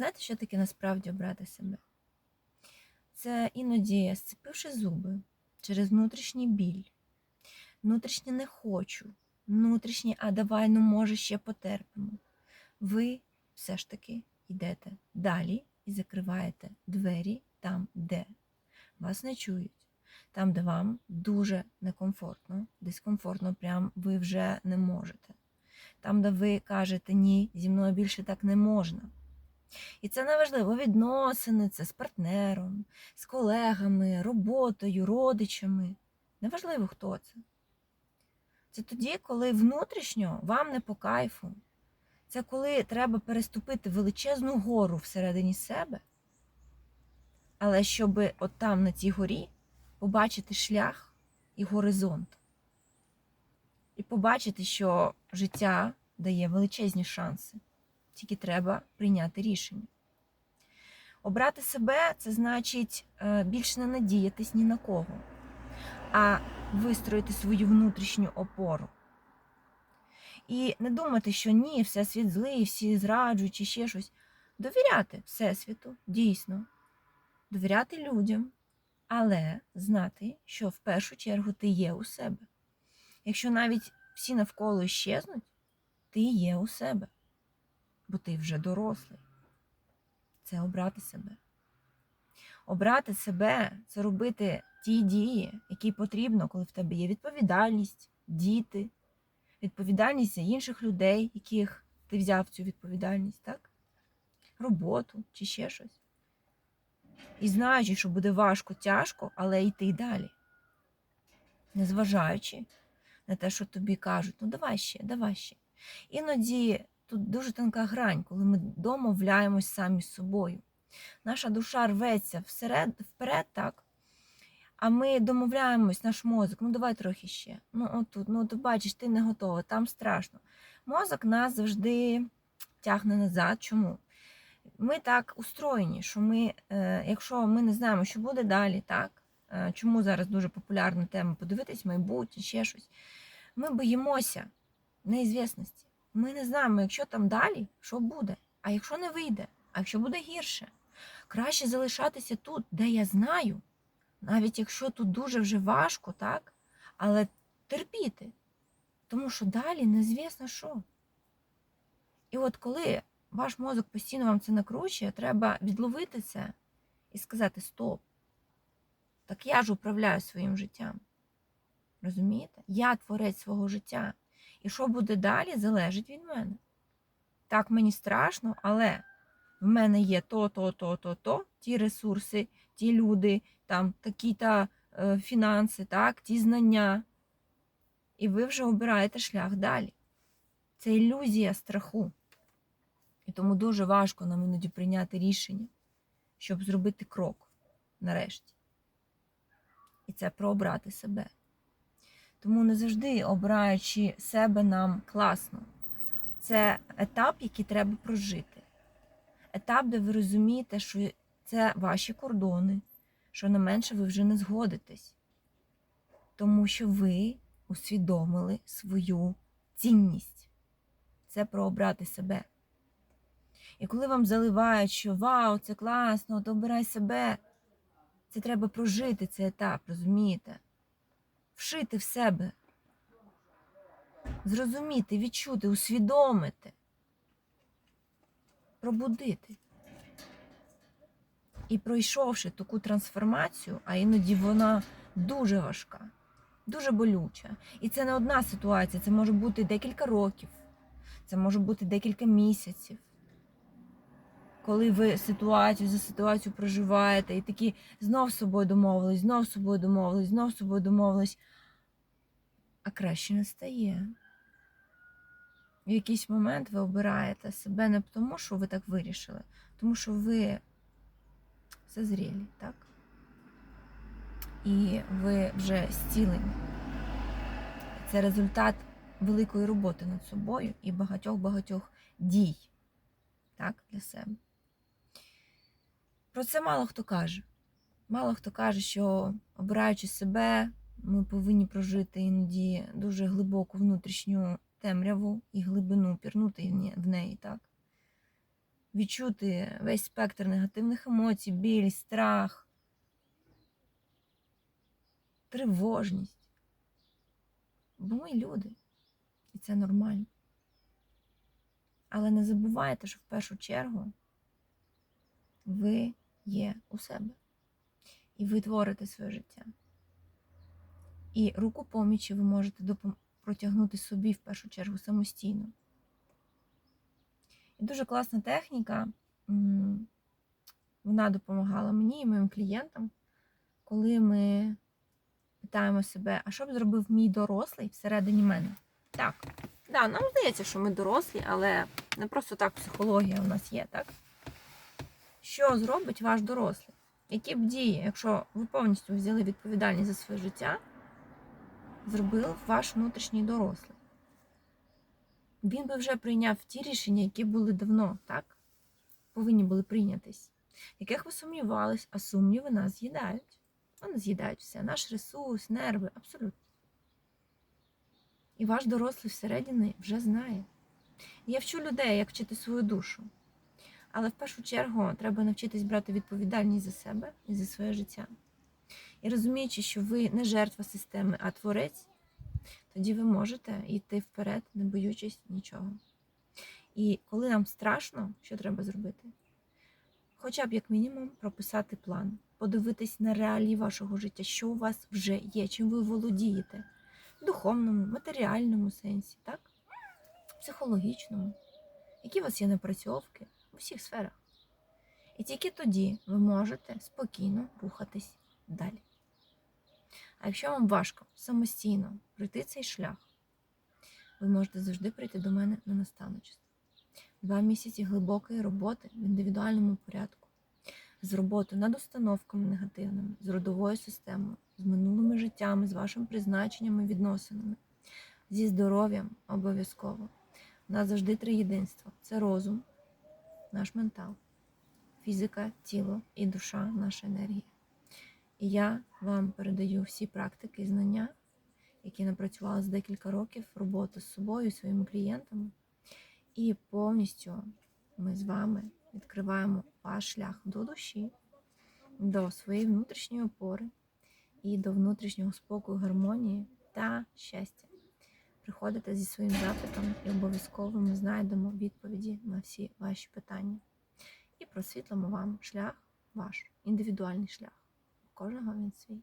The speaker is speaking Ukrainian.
Знаєте, що таке насправді обрати себе? Це іноді, сцепивши зуби через внутрішній біль, внутрішнє не хочу, внутрішнє, а давай, ну може, ще потерпимо. Ви все ж таки йдете далі і закриваєте двері там, де вас не чують, там, де вам дуже некомфортно, дискомфортно, прям ви вже не можете. Там, де ви кажете ні, зі мною більше так не можна. І це неважливо відносини, це з партнером, з колегами, роботою, родичами. Неважливо, хто це. Це тоді, коли внутрішньо вам не по кайфу. Це коли треба переступити величезну гору всередині себе, але щоб от там на цій горі побачити шлях і горизонт. І побачити, що життя дає величезні шанси. Тільки треба прийняти рішення. Обрати себе це значить е, більше не надіятись ні на кого, а вистроїти свою внутрішню опору. І не думати, що ні, всесвіт злий, всі зраджують чи ще щось. Довіряти Всесвіту, дійсно, довіряти людям, але знати, що в першу чергу ти є у себе. Якщо навіть всі навколо щезнуть, ти є у себе, бо ти вже дорослий. Це обрати себе. Обрати себе це робити ті дії, які потрібно, коли в тебе є відповідальність, діти, відповідальність інших людей, яких ти взяв цю відповідальність, так? Роботу чи ще щось. І знаючи, що буде важко, тяжко, але йти далі. Незважаючи на те, що тобі кажуть, ну давай ще, давай ще. Іноді тут дуже тонка грань, коли ми домовляємось самі з собою. Наша душа рветься всеред, вперед, так? А ми домовляємось, наш мозок, ну давай трохи ще. Ну, отут, ну ти бачиш, ти не готова, там страшно. Мозок нас завжди тягне назад. Чому? Ми так устроєні, що ми, е, якщо ми не знаємо, що буде далі, так? Е, чому зараз дуже популярна тема подивитись майбутнє, ще щось. Ми боїмося неізвісності. Ми не знаємо, якщо там далі, що буде, а якщо не вийде, а якщо буде гірше. Краще залишатися тут, де я знаю, навіть якщо тут дуже вже важко, так? але терпіти. Тому що далі незвісно що. І от коли ваш мозок постійно вам це накручує, треба відловити це і сказати Стоп. Так я ж управляю своїм життям. Розумієте? Я творець свого життя. І що буде далі, залежить від мене. Так, мені страшно, але в мене є то, то, то, то, то, ті ресурси, ті люди, там такі-то е, фінанси, так, ті знання. І ви вже обираєте шлях далі. Це ілюзія страху. І тому дуже важко нам іноді прийняти рішення, щоб зробити крок нарешті. І це про обрати себе. Тому не завжди обираючи себе нам класно. Це етап, який треба прожити. Етап, де ви розумієте, що це ваші кордони, що не менше ви вже не згодитесь. Тому що ви усвідомили свою цінність. Це про обрати себе. І коли вам заливають, що вау, це класно, от обирай себе, це треба прожити цей етап, розумієте? Вшити в себе, зрозуміти, відчути, усвідомити, пробудити. І пройшовши таку трансформацію, а іноді вона дуже важка, дуже болюча. І це не одна ситуація, це може бути декілька років, це може бути декілька місяців. Коли ви ситуацію за ситуацію проживаєте і такі знов з собою домовились, знов з собою домовились, знов з собою домовились, а краще не стає. В якийсь момент ви обираєте себе не тому, що ви так вирішили, тому що ви зазрілі, так? І ви вже зцілені. Це результат великої роботи над собою і багатьох-багатьох дій так, для себе. Про це мало хто каже. Мало хто каже, що обираючи себе, ми повинні прожити іноді дуже глибоку внутрішню темряву і глибину пірнути в неї, так? відчути весь спектр негативних емоцій, біль, страх, тривожність. Бо ми люди, і це нормально. Але не забувайте, що в першу чергу ви є у себе. І ви творите своє життя. І руку помічі ви можете протягнути собі в першу чергу самостійно. І дуже класна техніка. Вона допомагала мені і моїм клієнтам, коли ми питаємо себе, а що б зробив мій дорослий всередині мене? Так, да, нам здається, що ми дорослі, але не просто так психологія у нас є, так? Що зробить ваш дорослий? Які б дії, якщо ви повністю взяли відповідальність за своє життя, зробив ваш внутрішній дорослий? Він би вже прийняв ті рішення, які були давно, так? Повинні були прийнятись, яких ви сумнівались, а сумніви нас з'їдають. Вони з'їдають все, наш ресурс, нерви, абсолютно. І ваш дорослий всередині вже знає. Я вчу людей, як вчити свою душу. Але в першу чергу треба навчитись брати відповідальність за себе і за своє життя. І розуміючи, що ви не жертва системи, а творець, тоді ви можете йти вперед, не боючись нічого. І коли нам страшно, що треба зробити? Хоча б як мінімум прописати план, подивитись на реалії вашого життя, що у вас вже є, чим ви володієте в духовному, матеріальному сенсі, так? психологічному, які у вас є напрацьовки у всіх сферах. І тільки тоді ви можете спокійно рухатись далі. А якщо вам важко самостійно пройти цей шлях, ви можете завжди прийти до мене на наставничество. Два місяці глибокої роботи в індивідуальному порядку, з роботою над установками негативними, з родовою системою, з минулими життями, з вашим призначенням і відносинами, зі здоров'ям обов'язково. У нас завжди три єдинства: це розум, наш ментал, фізика, тіло і душа, наша енергія. І я вам передаю всі практики і знання, які напрацювала за декілька років роботи з собою своїми клієнтами. І повністю ми з вами відкриваємо ваш шлях до душі, до своєї внутрішньої опори і до внутрішнього спокою, гармонії та щастя. Приходите зі своїм запитом, і обов'язково ми знайдемо відповіді на всі ваші питання. І просвітлимо вам шлях, ваш індивідуальний шлях. У кожного він свій.